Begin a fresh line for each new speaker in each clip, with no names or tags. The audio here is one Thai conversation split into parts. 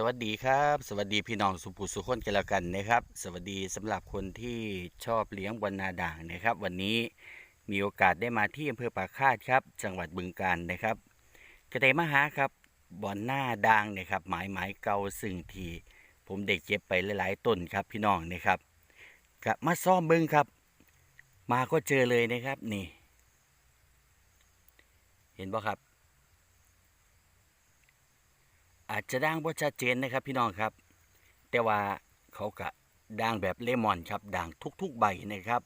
สวัสดีครับ สวัสดีพี่น้องสุภูสุคนกันแล้วกันนะครับ สวัสดีสำหรับคนที่ชอบเลี้ยงบอลนาด่างนะครับ วันนี้มีโอกาสได้มาที่อำเภอปากคาดครับ จังหวัดบึงกาฬนะครับกระไดมหาครับบอลหน้าด่างนะครับ หมายหมายเก่าซึ่งทีผมได้เก็บไปหลาย ๆ ต้นครับพี่น้องนะครับกลับมาซ่อมบิ้งครับ มาก็เจอเลยนะครับนี่ เห็นป่ะครับ อาจจะด่างบ่ชัดเจนนะครับพี่น้องครับ แต่ว่าเขากะด่างแบบเลมอนครับด่างทุกๆใบนะครับ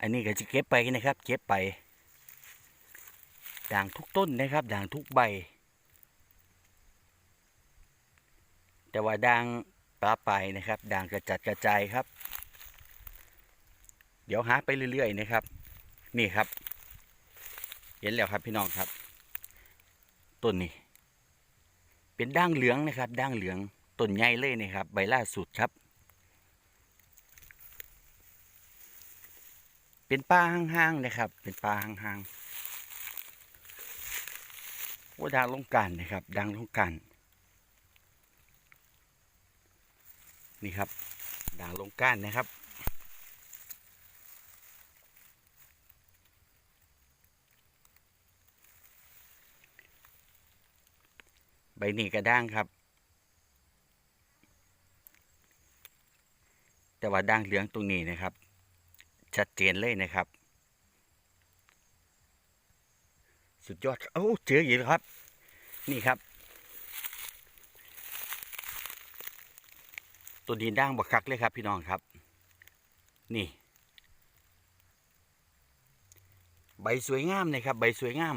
อันนี้ก็จะเก็บไปนะครับ เก็บไป ด่างทุกต้นนะครับ ด่างทุกใบ แต่ว่าด่างปลาไปนะครับ ด่างกระจัดกระจายครับ เดี๋ยวหาไปเรื่อยๆนะครับ นี่ครับ เห็นแล้วครับพี่น้องครับ ต้นนี้ เป็นด่างเหลืองนะครับด่างเหลืองต้นใหญ่เลยนะครับ ใบล่าสุดครับ เป็นป่าห่างๆนะครับ เป็นป่าห่างๆว่าด่างลงกันนะครับด่างลงกันนี่ครับด่างลงก้านนะครับ ใบนี้กระด้างครับ แต่ว่าด่างเหลืองตรงนี้นะครับ ชัดเจนเลยนะครับ สุดยอดโอ้เจออีกแล้วครับ นี่ครับ ตัวดินด่างบักคักเลยครับ พี่น้องครับ นี่ ใบสวยงามนะครับ ใบสวยงาม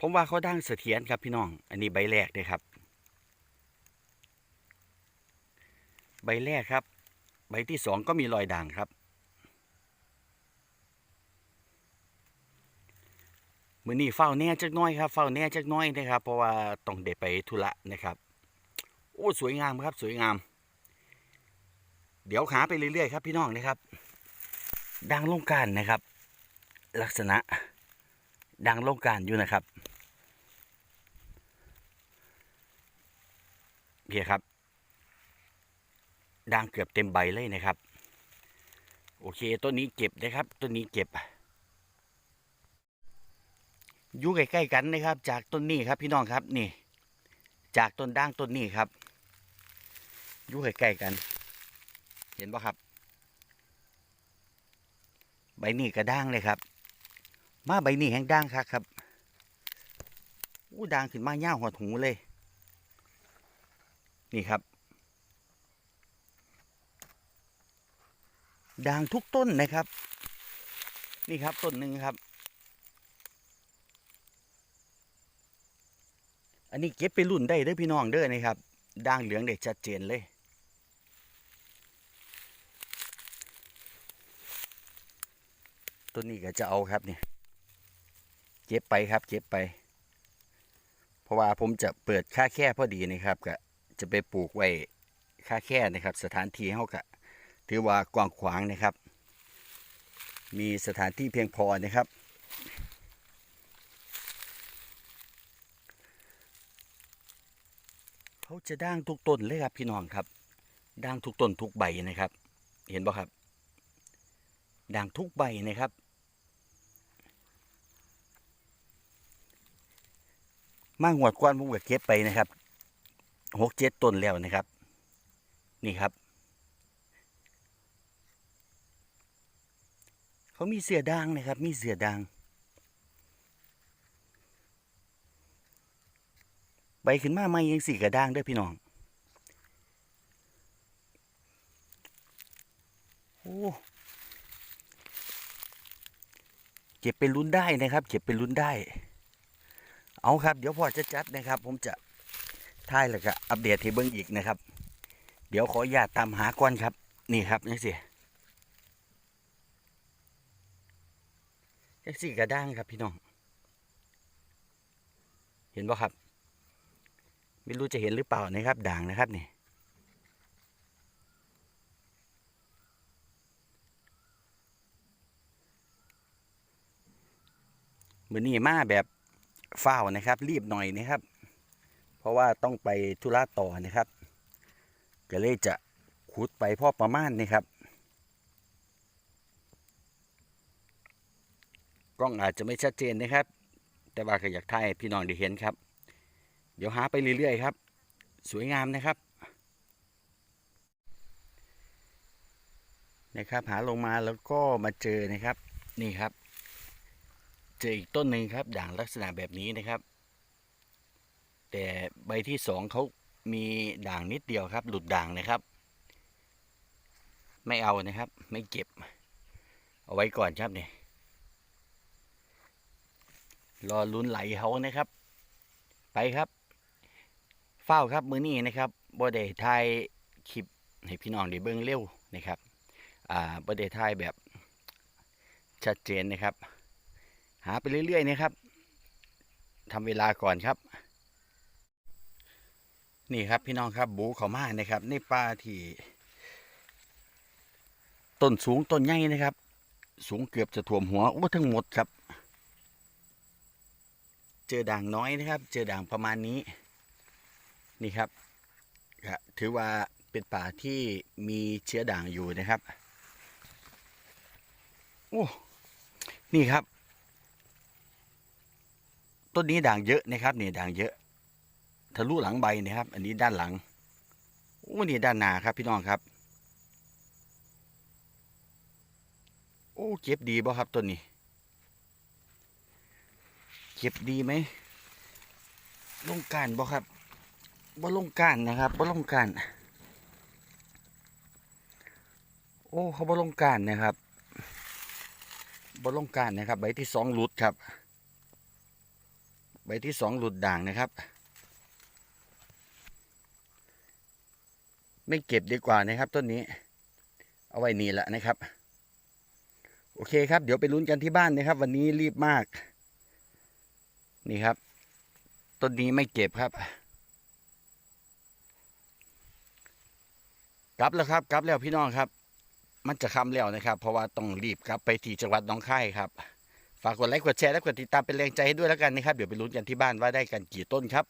ผมว่าเขาดังเสถียรครับพี่น้อง อันนี้ใบแรกเลยครับ ใบแรกครับ ใบที่สองก็มีรอยด่างครับ มือนี้เฝ้าแน่จักน้อยครับเฝ้าแน่จักน้อยนะครับ เพราะว่าต้องเดไปธุระนะครับ โอ้สวยงามครับ สวยงาม เดี๋ยวหาไปเรื่อยๆครับพี่น้องนะครับ ดังลงการนะครับ ลักษณะดังลงการอยู่นะครับ เพียครับดังเกือบเต็มใบเลยนะครับ โอเคต้นนี้เก็บนะครับต้นนี้เก็บอยู่ใกล้ๆกันนะครับ จากต้นนี้ครับพี่น้องครับนี่ จากต้นด่างต้นนี้ครับอยู่ใกล้ๆกัน เห็นปะครับ ใบนี้กระด้างเลยครับ มาใบนี้แห้งด่างครับครับอู้ด่างขึ้นมาเง่าหัวหูเลย นี่ครับ ด่างทุกต้นนะครับ นี่ครับต้นหนึ่งครับ อันนี้เก็บไปรุ่นได้เด้อพี่น้องเด้อนะครับ ด่างเหลืองเด็กชัดเจนเลยต้นนี้ก็จะเอาครับเนี่ยเก็บไปครับเก็บไป เพราะว่าผมจะเปิดค่าแค่พอดีนะครับก็ จะไปปลูกไว้ค่าแค่นะครับ สถานที่เขาก็ถือว่ากว้างขวางนะครับ มีสถานที่เพียงพอนะครับ เขาจะด่างทุกต้นเลยครับพี่น้องครับด่างทุกต้นทุกใบนะครับ เห็นบ่ครับด่างทุกใบนะครับมางวดก้อนผมก็เก็บไปนะครับ หกเจ็ดต้นแล้วนะครับ นี่ครับ เขามีเสือด่างนะครับ มีเสือด่าง ใบขึ้นมาไม่ยังสีกระด้างด้วยพี่น้องโอ้เก็บเป็นลุ้นได้นะครับ เก็บเป็นลุ้นได้ เอาครับ เดี๋ยวพ่อจะจัดนะครับ ผมจะ ท้ายแล้วก็อัปเดตให้เบิ้งอีกนะครับ เดี๋ยวขออนุญาตตามหาก่อนครับ นี่ครับนี่สิจักสี่กระด้างครับพี่น้อง เห็นป่ะครับ ไม่รู้จะเห็นหรือเปล่านะครับ ด่างนะครับนี่มือนี้มาแบบเฝ้านะครับ รีบหน่อยนะครับ ราะว่าต้องไปธุระต่อนะครับก็เลยจะขุดไปพ่อประมาณนี่ครับ กล้องอาจจะไม่ชัดเจนนะครับ แต่ว่าก็อยากถ่ายพี่น้องได้เห็นครับ เดี๋ยวหาไปเรื่อยๆครับ สวยงามนะครับนะครับ หาลงมาแล้วก็มาเจอนะครับนี่ครับ เจออีกต้นหนึ่งครับด่างลักษณะแบบนี้นะครับ แต่ใบที่สองเขามีด่างนิดเดียวครับ หลุดด่างนะครับ ไม่เอานะครับ ไม่เก็บ เอาไว้ก่อนครับเนี่ยรอลุ้นไหลเขานะครับ ไปครับเฝ้าครับมือนี้นะครับบ่ได้ทายคลิปให้พี่น้องได้เบิ่งเร็วนะครับอ่าบ่ได้ทายแบบชัดเจนนะครับ หาไปเรื่อยๆนะครับทำเวลาก่อนครับ นี่ครับพี่น้องครับบูเขามานะครับ ในป่าที่ต้นสูงต้นใหญ่นะครับ สูงเกือบจะท่วมหัวโอ้ทั้งหมดครับ เจอด่างน้อยนะครับ เจอด่างประมาณนี้ นี่ครับถือว่าเป็นป่าที่มีเชื้อด่างอยู่นะครับโอ้นี่ครับ ต้นนี้ด่างเยอะนะครับนี่ด่างเยอะ ทะลุหลังใบนะครับ อันนี้ด้านหลังโอ้นี่ด้านหน้าครับพี่น้องครับ โอ้เก็บดีบ่ครับต้นนี้เก็บดีไหมลงการบ่ครับบ่ลงการนะครับบ่ลงการโอ้เขาบ่ลงการนะครับบ่ลงการนะครับ ใบที่สองหลุดครับ ใบที่สองหลุดด่างนะครับ ไม่เก็บดีกว่านะครับต้นนี้ เอาไว้นี่แหละนะครับ โอเคครับ เดี๋ยวไปลุ้นกันที่บ้านนะครับ วันนี้รีบมาก นี่ครับ ต้นนี้ไม่เก็บครับ กลับแล้วครับ กลับแล้วพี่น้องครับ มันจะคำแล้วนะครับ เพราะว่าต้องรีบกลับไปที่จังหวัดน้องค่ายครับฝากกดไลค์กดแชร์และกดติดตามเป็นแรงใจให้ด้วยแล้วกันนะครับ เดี๋ยวไปลุ้นกันที่บ้านว่าได้กันกี่ต้นครับ